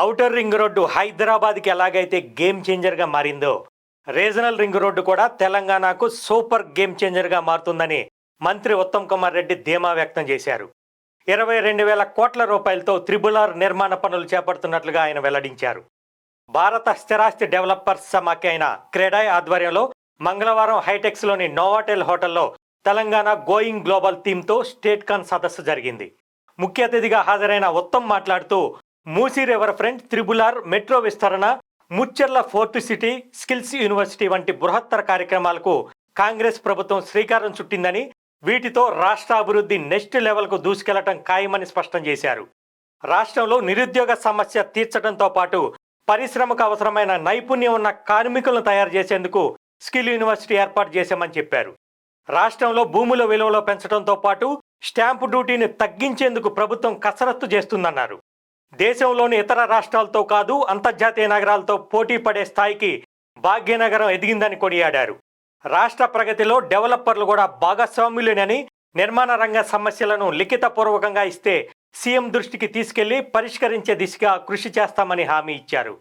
Outer ring road హైదరాబాద్కి ఎలాగైతే game చేంజర్గా మారిందో రీజనల్ రింగ్ రోడ్డు కూడా తెలంగాణకు సూపర్ గేమ్ చేంజర్గా మారుతుందని మంత్రి ఉత్తమ్ కుమార్ రెడ్డి ధీమా వ్యక్తం చేశారు. ఇరవై రెండు వేల కోట్ల రూపాయలతో త్రిబులార్ నిర్మాణ పనులు చేపడుతున్నట్లుగా ఆయన వెల్లడించారు. భారత స్థిరాస్తి డెవలపర్స్ సమాఖ్య అయిన క్రెడాయ్ ఆధ్వర్యంలో మంగళవారం హైటెక్స్లోని నోవాటెల్ హోటల్లో తెలంగాణ గోయింగ్ గ్లోబల్ థీమ్తో స్టేట్ కాన్ సదస్సు జరిగింది. ముఖ్య అతిథిగా హాజరైన ఉత్తమ్ మాట్లాడుతూ Musi river front triple R metro విస్తరణ Mucherla fort city skills university వంటి బృహత్తర కార్యక్రమాలకు కాంగ్రెస్ ప్రభుత్వం శ్రీకారం చుట్టిందని వీటితో రాష్ట్ర అభివృద్ధి నెక్స్ట్ లెవెల్కు దూసుకెళ్ళటం ఖాయమని స్పష్టం చేశారు. రాష్ట్రంలో నిరుద్యోగ సమస్య తీర్చడంతో పాటు పరిశ్రమకు అవసరమైన నైపుణ్యం ఉన్న కార్మికులను తయారు చేసేందుకు స్కిల్ యూనివర్సిటీ ఏర్పాటు చేశామని చెప్పారు. రాష్ట్రంలో భూముల విలువలో పెంచడంతో పాటు స్టాంపు డ్యూటీని తగ్గించేందుకు ప్రభుత్వం కసరత్తు చేస్తుందన్నారు. దేశంలోని ఇతర రాష్ట్రాలతో కాదు అంతర్జాతీయ నగరాలతో పోటీ పడే స్థాయికి భాగ్యనగరం ఎదిగిందని కొనియాడారు. రాష్ట్ర ప్రగతిలో డెవలపర్లు కూడా భాగస్వాములేనని నిర్మాణ రంగ సమస్యలను లిఖితపూర్వకంగా ఇస్తే సీఎం దృష్టికి తీసుకెళ్ళి పరిష్కరించే దిశగా కృషి చేస్తామని హామీ ఇచ్చారు.